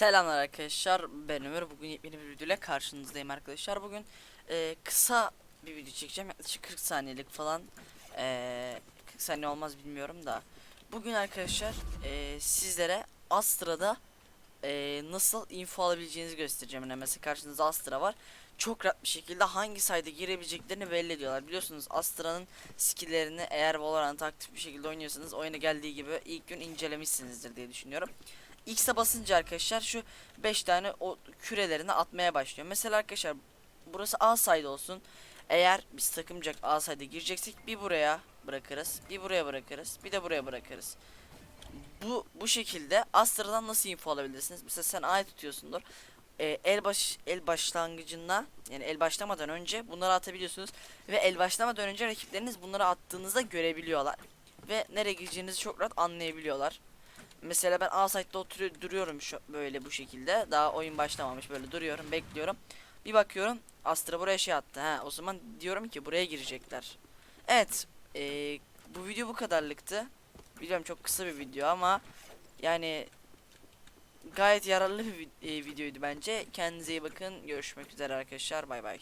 Selamlar arkadaşlar ben Ömer. Bugün yepyeni bir video ile karşınızdayım arkadaşlar. Bugün e, kısa bir video çekeceğim. Yaklaşık 40 saniyelik falan. E, 40 saniye olmaz bilmiyorum da. Bugün arkadaşlar e, sizlere Astra'da e, nasıl info alabileceğinizi göstereceğim. Yani mesela karşınızda Astra var. Çok rahat bir şekilde hangi sayda girebileceklerini belli ediyorlar. Biliyorsunuz Astra'nın skilllerini eğer Valorant aktif bir şekilde oynuyorsanız oyuna geldiği gibi ilk gün incelemişsinizdir diye düşünüyorum X'e basınca arkadaşlar şu 5 tane o kürelerini atmaya başlıyor. Mesela arkadaşlar burası A side olsun. Eğer biz takımcak A side'e gireceksek bir buraya bırakırız. Bir buraya bırakırız. Bir de buraya bırakırız. Bu bu şekilde Astra'dan nasıl info alabilirsiniz? Mesela sen A'yı tutuyorsundur. Ee, el baş el başlangıcında yani el başlamadan önce bunları atabiliyorsunuz ve el başlamadan önce rakipleriniz bunları attığınızda görebiliyorlar ve nereye gireceğinizi çok rahat anlayabiliyorlar. Mesela ben A site'de oturuyor duruyorum şu böyle bu şekilde. Daha oyun başlamamış böyle duruyorum, bekliyorum. Bir bakıyorum Astra buraya şey attı. Ha o zaman diyorum ki buraya girecekler. Evet, eee, bu video bu kadarlıktı. Biliyorum çok kısa bir video ama yani gayet yararlı bir e, videoydu bence. Kendinize iyi bakın. Görüşmek üzere arkadaşlar. Bay bay.